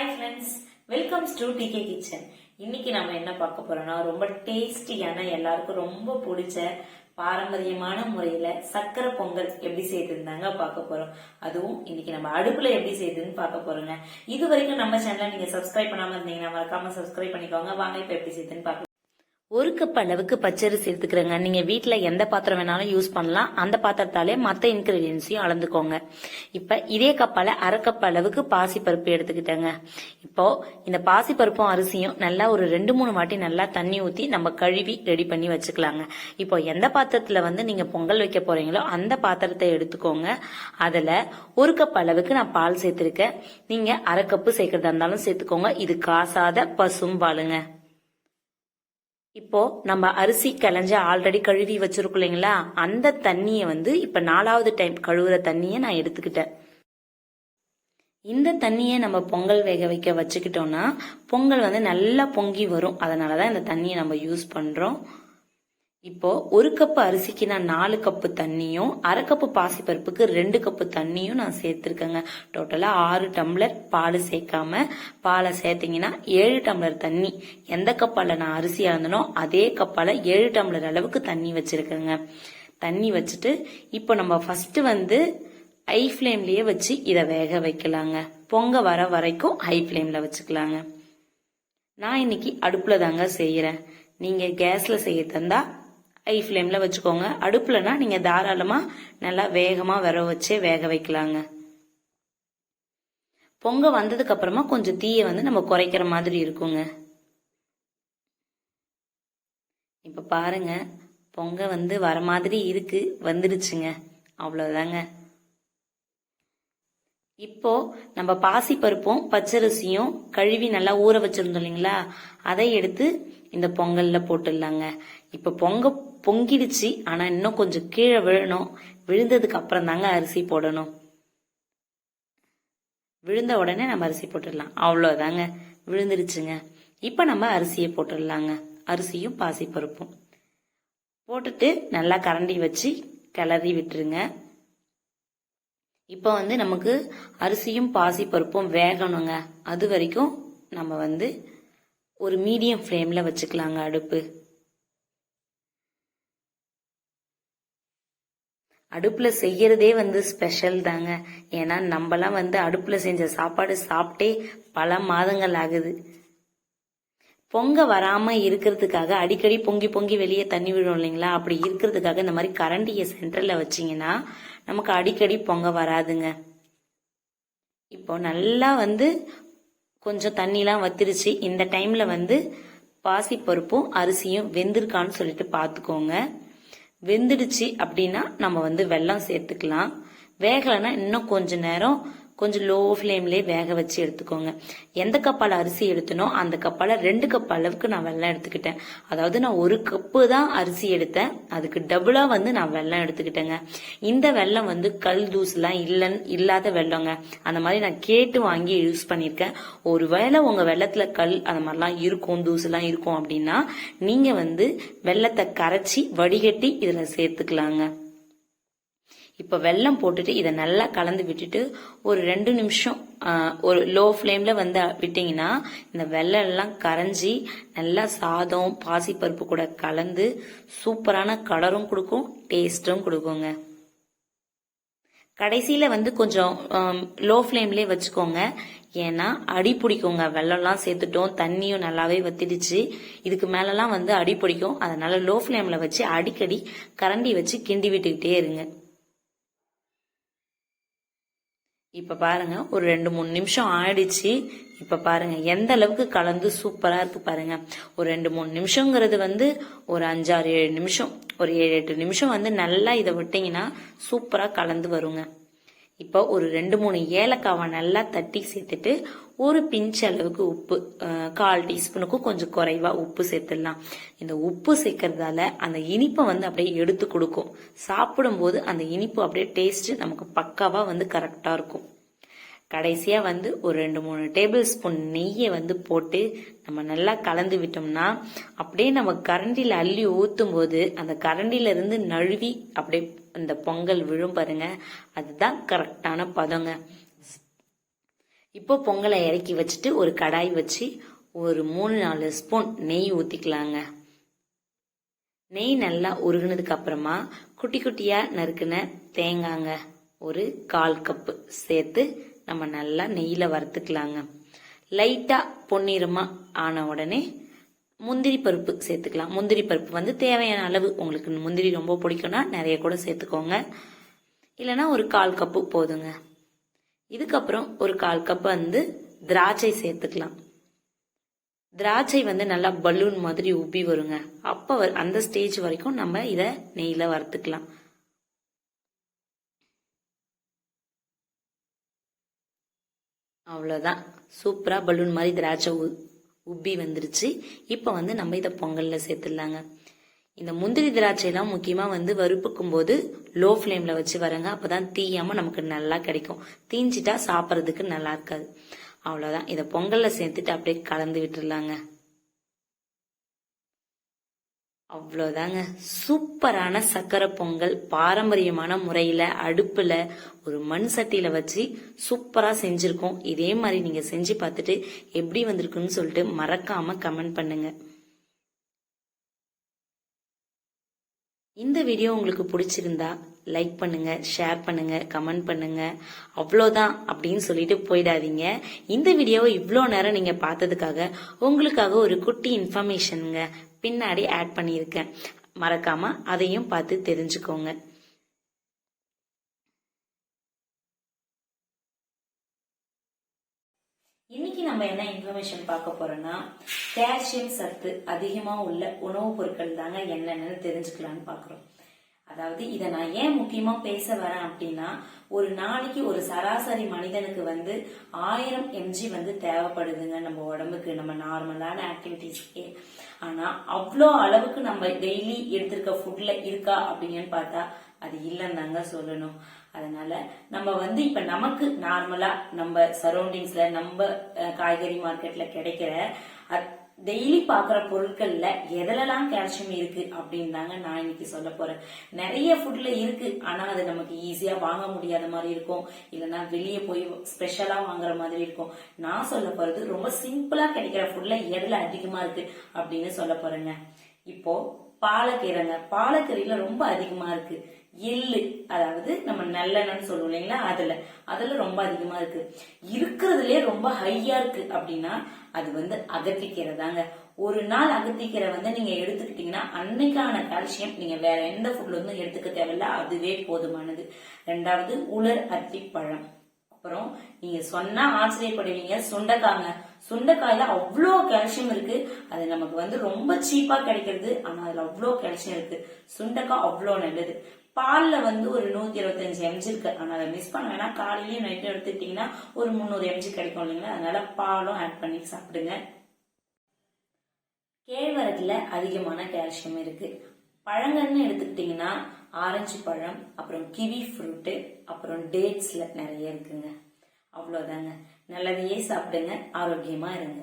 Hi friends welcomes to DK kitchen இன்னைக்கு நம்ம என்ன பார்க்க போறோம்னா ரொம்ப டேஸ்டியான எல்லாருக்கும் ரொம்ப பிடிச்ச பாரம்பரியமான முறையில சக்கரை பொங்கல் எப்படி செய்திருந்தாங்க பார்க்க போறோம். அதுவும் இன்னைக்கு நம்ம அடுப்புல எப்படி செய்யுதுன்னு பார்க்க போறோங்க. இது வரைக்கும் நம்ம சேனலை நீங்க சப்ஸ்கிரைப் பண்ணாம இருந்தீங்கன்னா மறக்காம சப்ஸ்கிரைப் பண்ணிக்கோங்க. வாங்க இப்ப எப்படி செய்யுதுன்னு பார்க்கலாம். ஒரு கப் அளவுக்கு பச்சரிசி எடுத்துக்கிறேங்க. நீங்க வீட்டில் எந்த பாத்திரம் வேணாலும் யூஸ் பண்ணலாம். அந்த பாத்திரத்தாலே மத்த இன்கிரீடியன்ஸையும் அளந்துக்கோங்க. இப்ப இதே கப்பால அரை கப் அளவுக்கு பாசிப்பருப்பு எடுத்துக்கிட்டேங்க. இப்போ இந்த பாசிப்பருப்பும் அரிசியும் நல்லா ஒரு ரெண்டு மூணு வாட்டி நல்லா தண்ணி ஊத்தி நம்ம கழுவி ரெடி பண்ணி வச்சுக்கலாங்க. இப்போ எந்த பாத்திரத்துல வந்து நீங்க பொங்கல் வைக்க போறீங்களோ அந்த பாத்திரத்தை எடுத்துக்கோங்க. அதுல ஒரு கப் அளவுக்கு நான் பால் சேர்த்திருக்கேன். நீங்க அரை கப்பு சேர்க்கறதா இருந்தாலும் சேர்த்துக்கோங்க. இது காசாத பசும் பாலுங்க இப்போ நம்ம அரிசி களைஞ்ச ஆல்ரெடி கழுவி வச்சிருக்கோம் இல்லைங்களா? அந்த தண்ணியை வந்து இப்ப நாலாவது டைம் கழுவுற தண்ணியை நான் எடுத்துக்கிட்டேன். இந்த தண்ணியை நம்ம பொங்கல் வேக வைக்க வச்சுக்கிட்டோம்னா பொங்கல் வந்து நல்லா பொங்கி வரும். அதனாலதான் இந்த தண்ணியை நம்ம யூஸ் பண்றோம். இப்போ ஒரு கப்பு அரிசிக்கு நான் நாலு கப்பு தண்ணியும் அரை கப்பு பாசிப்பருப்புக்கு ரெண்டு கப்பு தண்ணியும் நான் சேர்த்துருக்கேங்க. டோட்டலா ஆறு டம்ளர் பால் சேர்க்காம பாலை சேர்த்தீங்கன்னா ஏழு டம்ளர் தண்ணி. எந்த கப்பால நான் அரிசி அளந்தனோ அதே கப்பால ஏழு டம்ளர் அளவுக்கு தண்ணி வச்சிருக்கேங்க. தண்ணி வச்சுட்டு இப்போ நம்ம ஃபர்ஸ்ட் வந்து ஹை ஃப்ளேம்லயே வச்சு இதை வேக வைக்கலாங்க. பொங்க வர வரைக்கும் ஹை ஃப்ளேம்ல வச்சுக்கலாங்க. நான் இன்னைக்கு அடுப்புல தாங்க செய்யறேன். நீங்க கேஸ்ல செய்ய தந்தா ஹை ஃப்ளேமில் வச்சுக்கோங்க. அடுப்புலனா நீங்கள் தாராளமாக நல்லா வேகமாக வர வச்சே வேக வைக்கலாங்க. பொங்க வந்ததுக்கு அப்புறமா கொஞ்சம் தீயை வந்து நம்ம குறைக்கிற மாதிரி இருக்குங்க. இப்போ பாருங்க பொங்க வந்து வர மாதிரி இருக்கு வந்துடுச்சுங்க. அவ்வளோதாங்க இப்போ நம்ம பாசிப்பருப்பும் பச்சரிசியும் கழுவி நல்லா ஊற வச்சிருந்தோம் இல்லைங்களா? அதை எடுத்து இந்த பொங்கல்ல போட்டுடலாங்க. இப்ப பொங்க பொங்கிடுச்சு. ஆனா இன்னும் கொஞ்சம் கீழே விழணும். விழுந்ததுக்கு அப்புறம் தாங்க அரிசி போடணும். விழுந்த உடனே நம்ம அரிசி போட்டுடலாம். அவ்வளோதாங்க விழுந்துருச்சுங்க. இப்போ நம்ம அரிசியை போட்டுடலாங்க. அரிசியும் பாசி பருப்பும் போட்டுட்டு நல்லா கரண்டி வச்சு கிளறி விட்டுருங்க. இப்போ வந்து நமக்கு அரிசியும் பாசி பருப்பும் வேகணுங்க. அது வரைக்கும் நம்ம வந்து ஒரு மீடியம் ஃப்ளேமில் வச்சுக்கலாங்க அடுப்பு. அடுப்புல செய்யறதே வந்து ஸ்பெஷல் தாங்க. ஏன்னா நம்மலாம் வந்து அடுப்புல செஞ்ச சாப்பாடு சாப்பிட்டே பல மாதங்கள் ஆகுது. பொங்க வராம இருக்கிறதுக்காக அடிக்கடி பொங்கி பொங்கி வெளியே தண்ணி விடும் இல்லைங்களா? அப்படி இருக்கிறதுக்காக இந்த மாதிரி கரண்டியை சென்டர்ல வச்சிங்கன்னா நமக்கு அடிக்கடி பொங்க வராதுங்க. இப்போ நல்லா வந்து கொஞ்சம் தண்ணிலாம் வத்திருச்சு. இந்த டைம்ல வந்து பாசி பருப்பும் அரிசியும் வெந்திருக்கான்னு சொல்லிட்டு பார்த்துக்கோங்க. வெந்துடுச்சு அப்படின்னா நம்ம வந்து வெல்லம் சேர்த்துக்கலாம். வேகலைன்னா இன்னும் கொஞ்ச நேரம் கொஞ்சம் லோ ஃப்ளேம்லேயே வேக வச்சு எடுத்துக்கோங்க. எந்த கப்பால் அரிசி எடுத்தனோ அந்த கப்பால் ரெண்டு கப் அளவுக்கு நான் வெள்ளம் எடுத்துக்கிட்டேன். அதாவது நான் ஒரு கப்பு தான் அரிசி எடுத்தேன். அதுக்கு டபுளாக வந்து நான் வெள்ளம் எடுத்துக்கிட்டேங்க. இந்த வெள்ளம் வந்து கல் தூசுலாம் இல்லைன்னு இல்லாத வெள்ளங்க. அந்த மாதிரி நான் கேட்டு வாங்கி யூஸ் பண்ணியிருக்கேன். ஒருவேளை உங்கள் வெள்ளத்தில் கல் அந்த மாதிரிலாம் இருக்கும் தூசுலாம் இருக்கும் அப்படின்னா நீங்கள் வந்து வெள்ளத்தை கரைச்சி வடிகட்டி இதில் சேர்த்துக்கலாங்க. இப்போ வெல்லம் போட்டுட்டு இதை நல்லா கலந்து விட்டுட்டு ஒரு ரெண்டு நிமிஷம் ஒரு லோ ஃப்ளேமில் வந்து விட்டிங்கன்னா இந்த வெள்ளம் எல்லாம் கரைஞ்சி நல்லா சாதம் பாசிப்பருப்பு கூட கலந்து சூப்பரான கலரும் கொடுக்கும் டேஸ்ட்டும் கொடுக்குங்க. கடைசியில் வந்து கொஞ்சம் லோ ஃப்ளேம்லயே வச்சுக்கோங்க. ஏன்னா அடி பிடிக்குங்க. வெள்ளம்லாம் சேர்த்துட்டோம் தண்ணியும் நல்லாவே வத்திடுச்சு. இதுக்கு மேலெலாம் வந்து அடி பிடிக்கும். அதனால லோ ஃப்ளேமில் வச்சு அடிக்கடி கரண்டி வச்சு கிண்டி விட்டுக்கிட்டே இருங்க. இப்ப பாருங்க ஒரு ரெண்டு மூணு நிமிஷம் ஆயிடுச்சு. இப்ப பாருங்க எந்த அளவுக்கு கலந்து சூப்பரா இருக்கு பாருங்க. ஒரு ரெண்டு மூணு நிமிஷங்கிறது வந்து ஒரு அஞ்சாறு ஏழு நிமிஷம். ஒரு ஏழு எட்டு நிமிஷம் வந்து நல்லா இதை விட்டீங்கன்னா சூப்பரா கலந்து வருங்க. இப்போ ஒரு ரெண்டு மூணு ஏலக்காவை நல்லா தட்டி சேர்த்துட்டு ஒரு பிஞ்ச் அளவுக்கு உப்பு கால் டீஸ்பூனுக்கும் கொஞ்சம் குறைவா உப்பு சேர்த்துடலாம். இந்த உப்பு சேர்க்கறதால அந்த இனிப்பை வந்து அப்படியே எடுத்து கொடுக்கும். சாப்பிடும்போது அந்த இனிப்பு அப்படியே டேஸ்ட் நமக்கு பக்காவா வந்து கரெக்டா இருக்கும். கடைசியாக வந்து ஒரு ரெண்டு மூணு டேபிள் ஸ்பூன் நெய்யை வந்து போட்டு நம்ம நல்லா கலந்து விட்டோம்னா அப்படியே நம்ம கரண்டியில் அள்ளி ஊற்றும் போது அந்த கரண்டில இருந்து நழுவி அப்படியே அந்த பொங்கல் விழும் பாருங்க. அதுதான் கரெக்டான பதங்க. இப்போ பொங்கலை இறக்கி வச்சுட்டு ஒரு கடாய் வச்சு ஒரு மூணு நாலு ஸ்பூன் நெய் ஊற்றிக்கலாங்க நெய் நல்லா உருகுனதுக்கு அப்புறமா குட்டி குட்டியாக நறுக்குன தேங்காங்க ஒரு கால் கப்பு சேர்த்து நம்ம நல்லா நெய்யில் வறுத்துக்கலாங்க. லைட்டாக பொன்னிறமா ஆன உடனே முந்திரி பருப்பு சேர்த்துக்கலாம். முந்திரி பருப்பு வந்து தேவையான அளவு உங்களுக்கு முந்திரி ரொம்ப பிடிக்கும்னா நிறைய கூட சேர்த்துக்கோங்க. இல்லைன்னா ஒரு கால் கப்பு போதுங்க. இதுக்கப்புறம் ஒரு கால் கப் வந்து திராட்சை சேர்த்துக்கலாம். திராட்சை வந்து நல்லா பலூன் மாதிரி உப்பி வருங்க. அப்போ வ- அந்த ஸ்டேஜ் வரைக்கும் நம்ம இதை நெய்யில் வறுத்துக்கலாம். அவ்வளோதான் சூப்பராக பலூன் மாதிரி திராட்சை உ- உப்பி வந்துருச்சு. இப்போ வந்து நம்ம இதை பொங்கலில் சேர்த்துடலாங்க. இந்த முந்திரி திராட்சைலாம் முக்கியமாக வந்து வறுப்புக்கும் போது லோ ஃப்ளேமில் வச்சு வரங்க. அப்பதான் தீயாமல் நமக்கு நல்லா கிடைக்கும். தீஞ்சிட்டா சாப்பிட்றதுக்கு நல்லா இருக்காது. அவ்வளோதான் இதை பொங்கலில் சேர்த்துட்டு அப்படியே கலந்து விட்டுடலாங்க. அவ்வளோதாங்க சூப்பரான சக்கரை பொங்கல் பாரம்பரியமான முறையில் அடுப்பில் ஒரு மண் சட்டியில் வச்சு சூப்பராக செஞ்சுருக்கோம். இதே மாதிரி நீங்கள் செஞ்சு பார்த்துட்டு எப்படி வந்திருக்குன்னு சொல்லிட்டு மறக்காமல் கமெண்ட் பண்ணுங்க. இந்த வீடியோ உங்களுக்கு பிடிச்சிருந்தா லைக் பண்ணுங்க ஷேர் பண்ணுங்க கமெண்ட் பண்ணுங்க. அவ்வளோதான் அப்படின்னு சொல்லிட்டு போயிடாதீங்க. இந்த வீடியோவை இவ்வளோ நேரம் நீங்க பார்த்ததுக்காக உங்களுக்காக ஒரு குட்டி இன்ஃபர்மேஷனுங்க பின்னாடி ஆட் பண்ணியிருக்கேன். மறக்காம அதையும் பார்த்து தெரிஞ்சுக்கோங்க. இன்னைக்கு நம்ம என்ன இன்ஃபர்மேஷன் பார்க்க போறோம்னா கால்சியம் சத்து அதிகமா உள்ள உணவுப் பொருட்கள் தாங்க என்னென்னு தெரிஞ்சுக்கலாம்னு பாக்குறோம் அதாவது இதை நான் ஏன் முக்கியமா பேச வரேன் அப்படின்னா ஒரு நாளைக்கு ஒரு சராசரி மனிதனுக்கு வந்து ஆயிரம் எம்ஜி வந்து தேவைப்படுதுங்க நம்ம உடம்புக்கு நம்ம நார்மலான ஆக்டிவிட்டிஸ்க்கே ஆனா அவ்வளோ அளவுக்கு நம்ம டெய்லி எடுத்திருக்க ஃபுட்ல இருக்கா அப்படின்னு பார்த்தா அது இல்லைன்னு தாங்க சொல்லணும். அதனால நம்ம வந்து இப்ப நமக்கு நார்மலா நம்ம சரௌண்டிங்ஸ்ல நம்ம காய்கறி மார்க்கெட்ல கிடைக்கிற டெய்லி பாக்குற பொருட்கள்ல எதுலலாம் கால்சியம் இருக்கு அப்படின்னு தாங்க நான் இன்னைக்கு சொல்ல போறேன். நிறைய ஃபுட்ல இருக்கு. ஆனா அது நமக்கு ஈஸியா வாங்க முடியாத மாதிரி இருக்கும். இல்லைன்னா வெளியே போய் ஸ்பெஷலா வாங்குற மாதிரி இருக்கும். நான் சொல்ல போறது ரொம்ப சிம்பிளா கிடைக்கிற ஃபுட்ல எதுல அதிகமா இருக்கு அப்படின்னு சொல்ல போறேங்க. இப்போ பாலக்கீரைங்க. பாலக்கீரையில ரொம்ப அதிகமா இருக்கு. எள்ளு அதாவது நம்ம நல்லெண்ணன்னு சொல்லுவோம் இல்லைங்களா? அதுல. அதுல ரொம்ப அதிகமா இருக்கு. இருக்கிறதுலயே ரொம்ப ஹையா இருக்கு அப்படின்னா அது வந்து அகத்திக்கீரை தாங்க ஒரு நாள் அகத்திக்கீரை வந்து நீங்க எடுத்துக்கிட்டீங்கன்னா அன்னைக்கான கால்சியம் நீங்க வேற எந்த ஃபுட்ல இருந்தும் எடுத்துக்க தேவையில்ல அதுவே போதுமானது. ரெண்டாவது உலர் அத்திப்பழம். அப்புறம் நீங்க சொன்னா ஆச்சரியப்படுவீங்க சுண்டைக்காங்க. சுண்டைக்காயில அவ்வளோ கால்சியம் இருக்கு அது நமக்கு வந்து ரொம்ப சீப்பா கிடைக்கிறது ஆனா அதுல அவ்வளோ கால்சியம் இருக்கு. சுண்டைக்காய் அவ்வளோ நல்லது. பாலில் வந்து ஒரு நூற்றி இருபத்தஞ்சு எம்ஜி இருக்கு. ஆனால் அதை மிஸ் பண்ண வேணா காலையிலயும் நைட்டும் எடுத்துக்கிட்டீங்கன்னா ஒரு முந்நூறு எம்ஜி கிடைக்கும் இல்லைங்களா? அதனால பாலும் ஆட் பண்ணி சாப்பிடுங்க. கேழ்வரகுல அதிகமான கால்சியம் இருக்கு. பழங்கள்னு எடுத்துக்கிட்டீங்கன்னா ஆரஞ்சு பழம் அப்புறம் கிவி ஃப்ரூட்டு அப்புறம் டேட்ஸில் நிறைய இருக்குங்க. அவ்வளோதாங்க நல்லதையே சாப்பிடுங்க. ஆரோக்கியமாக இருங்க.